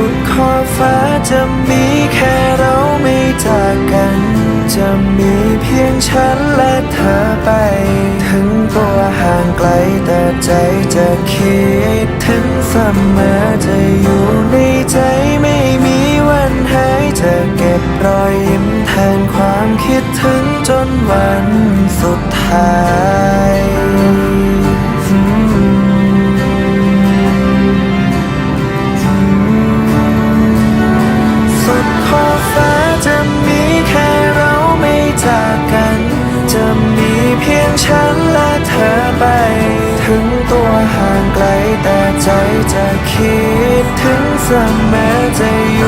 สุดขอบฟ้าจะมีแค่เราไม่จากกัน จะมีเพียงฉันและเธอไป ถึงตัวห่างไกลแต่ใจจะคิดถึงเสมอจะอยู่ในใจไม่มีวันหายจะเก็บรอยยิ้มแทนความคิดถึงจนวันสุด เพียงฉันและเธอไป ถึงตัวห่างไกลแต่ใจจะคิดถึงเสมอจะอยู่